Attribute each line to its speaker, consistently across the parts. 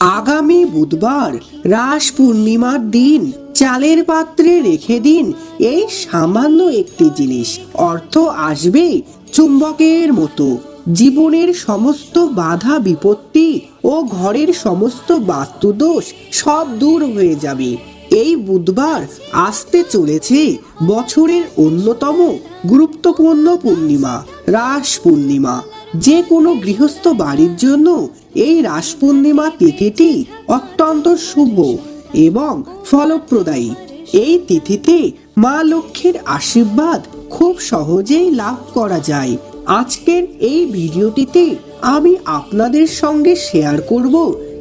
Speaker 1: আগামী বুধবার রাস পূর্ণিমার দিন, চালের পাত্রে রেখে দিন এই সামান্য একটি জিনিস। অর্থ আসবে চুম্বকের মতো। জীবনের সমস্ত বাধা বিপত্তি ও ঘরের সমস্ত বাস্তুদোষ সব দূর হয়ে যাবে। এই বুধবার আসতে চলেছে বছরের অন্যতম গুরুত্বপূর্ণ পূর্ণিমা রাস পূর্ণিমা যে কোনো গৃহস্থ বাড়ির জন্য এই রাস পূর্ণিমা তিথিটি অত্যন্ত শুভ এবং ফলপ্রদায়ী। এই তিথিতে মা লক্ষ্মীর আশীর্বাদ খুব সহজেই লাভ করা যায়। আজকের এই ভিডিওটিতে আমি আপনাদের সঙ্গে শেয়ার করব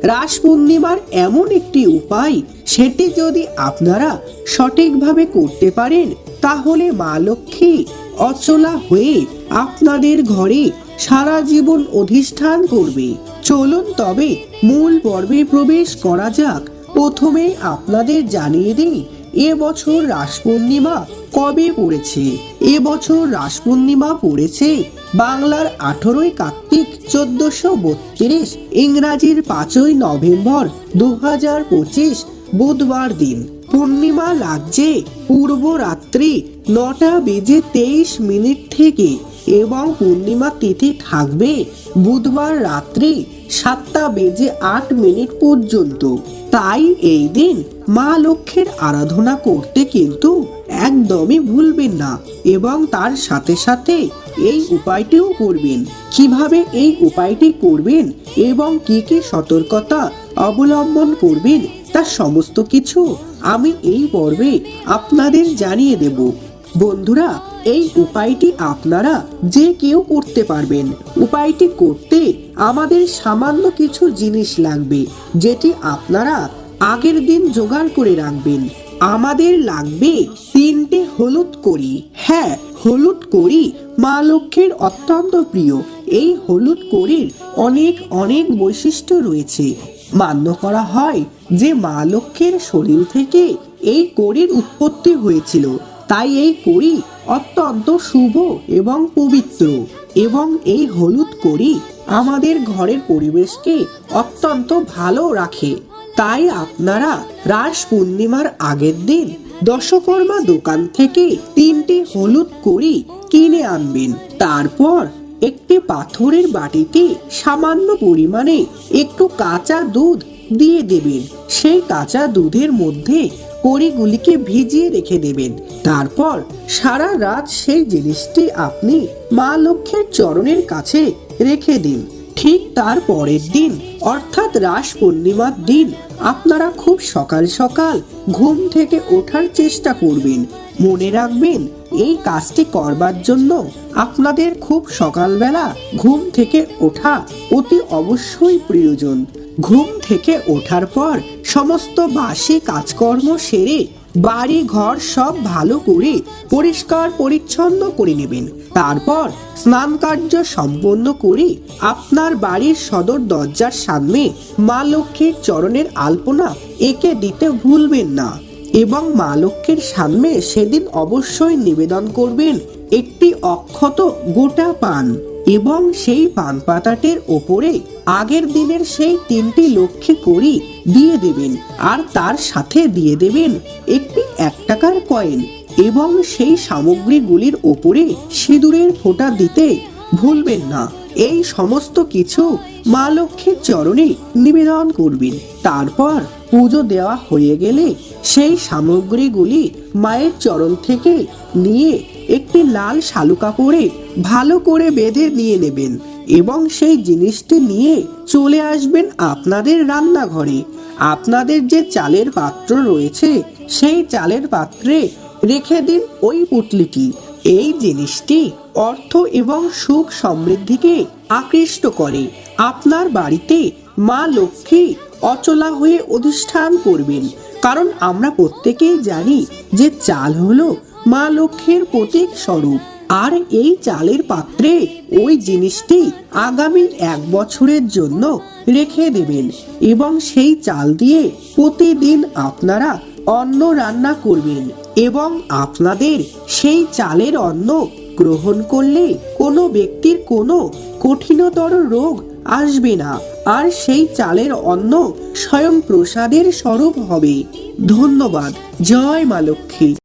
Speaker 1: রাস পূর্ণিমার এমন একটি উপায়, সেটি যদি আপনারা সঠিকভাবে করতে পারেন, তাহলে মা লক্ষ্মী অচলা হয়ে আপনাদের ঘরে সারা জীবন অধিষ্ঠান করবে। চলুন তবে মূল পর্বে প্রবেশ করা যাক। প্রথমে আপনাদের জানিয়ে দিই এবছর রাস পূর্ণিমা কবে পড়েছে? এবছর রাস পূর্ণিমা পড়েছে বাংলার আঠেরোই কার্তিক চোদ্দশো বত্রিশ, ইংরাজির পাঁচই নভেম্বর দু হাজার পঁচিশ বুধবার দিন। পূর্ণিমা লাগছে পূর্ব রাত্রি নটা বেজে তেইশ মিনিট থেকে এবং পূর্ণিমা তিথি থাকবে বুধবার রাত্রি সাতটা বেজে আট মিনিট পর্যন্ত। তাই এই দিন মা লক্ষ্মীর আরাধনা করতে কিন্তু একদমই ভুলবেন না এবং তার সাথে সাথে এই উপায়টিও করবেন। কীভাবে এই উপায়টি করবেন এবং কি কি সতর্কতা অবলম্বন করবেন, তার সমস্ত কিছু আমি এই পর্বে আপনাদের জানিয়ে দেব। বন্ধুরা, এই উপায়টি আপনারা যে কেউ করতে পারবেন। উপায়টি করতে আমাদের সামান্য কিছু জিনিস লাগবে, যেটি আপনারা আগের দিন জোগাড় করে রাখবেন। আমাদের লাগবে তিনটে হলুদ করি হ্যাঁ হলুদ করি মা লক্ষ্মীর অত্যন্ত প্রিয়। এই হলুদ করির অনেক অনেক বৈশিষ্ট্য রয়েছে। মান্য করা হয় যে মা লক্ষ্মীর শরীর থেকে এই করির উৎপত্তি হয়েছিল। তাই এই করি অত্যন্ত শুভ এবং পবিত্র এবং এই হলুদ করি আমাদের ঘরের পরিবেশকে অত্যন্ত ভালো রাখে। তাই আপনারা রাস পূর্ণিমার আগের দিন দশকর্মা দোকান থেকে তিনটি হলুদ করি কিনে আনবেন। তারপর একটি পাথরের বাটিতে সামান্য পরিমাণে একটু কাঁচা দুধ দিয়ে দেবেন। সেই কাঁচা দুধের মধ্যে কড়িগুলিকে ভিজিয়ে রেখে দেবেন। তারপর সারা রাত সেই জিনিসটি আপনি মা লক্ষ্মীর চরণের কাছে রেখে দিন। ঠিক তার পরের দিন, অর্থাৎ রাস পূর্ণিমার দিন, আপনারা খুব সকাল সকাল ঘুম থেকে ওঠার চেষ্টা করবেন। মনে রাখবেন, এই কাজটি করবার জন্য আপনাদের খুব সকালবেলা ঘুম থেকে ওঠা অতি অবশ্যই প্রয়োজন। ঘুম থেকে ওঠার পর সমস্ত বাসি কাজকর্ম সেরে বাড়ি, ঘর সব ভালো করে পরিষ্কার পরিচ্ছন্ন করে নেবেন। তারপর স্নান কার্য সম্পন্ন করে আপনার বাড়ির সদর দরজার সামনে মা লক্ষ্মীর চরণের আলপনা এঁকে দিতে ভুলবেন না এবং মা লক্ষ্মীর সামনে সেদিন অবশ্যই নিবেদন করবেন, একটি অক্ষত গোটা পান। এবং সেই পান পাতাটির ওপরে আগের দিনের সেই তিনটি লক্ষ্মী করি দিয়ে দেবেন আর তার সাথে দিয়ে দেবেন একটি এক টাকার কয়েন এবং সেই সামগ্রীগুলির ওপরে সিঁদুরের ফোঁটা দিতে ভুলবেন না। এই সমস্ত কিছু মা লক্ষ্মীর চরণে নিবেদন করবেন। তারপর পুজো দেওয়া হয়ে গেলে সেই সামগ্রীগুলি মায়ের চরণ থেকে নিয়ে লাল শালু কাপড়ে ভালো করে বেঁধে নিয়ে নেবেন এবং সেই জিনিসটি নিয়ে চলে আসবেন আপনাদের রান্নাঘরে। আপনাদের যে চালের পাত্র রয়েছে, সেই চালের পাত্রে রেখে দিন ওই পুটলিটি। এই জিনিসটি অর্থ এবং সুখ সমৃদ্ধিকে আকৃষ্ট করে। আপনার বাড়িতে মা লক্ষ্মী অচলা হয়ে অধিষ্ঠান করবেন। কারণ আমরা প্রত্যেকেই জানি যে চাল হলো মা লক্ষ্মীর প্রতীক স্বরূপ। আর এই চালের পাত্রে ওই জিনিসটি আগামী এক বছরের জন্য রেখে দেবেন এবং সেই চাল দিয়ে প্রতিদিন আপনারা অন্ন রান্না করবেন এবং আপনাদের সেই চালের অন্ন গ্রহণ করলে কোনো ব্যক্তির কোনো কঠিনতর রোগ আসবে না। আর সেই চালের অন্ন স্বয়ং প্রসাদের স্বরূপ হবে। ধন্যবাদ। জয় মা লক্ষ্মী।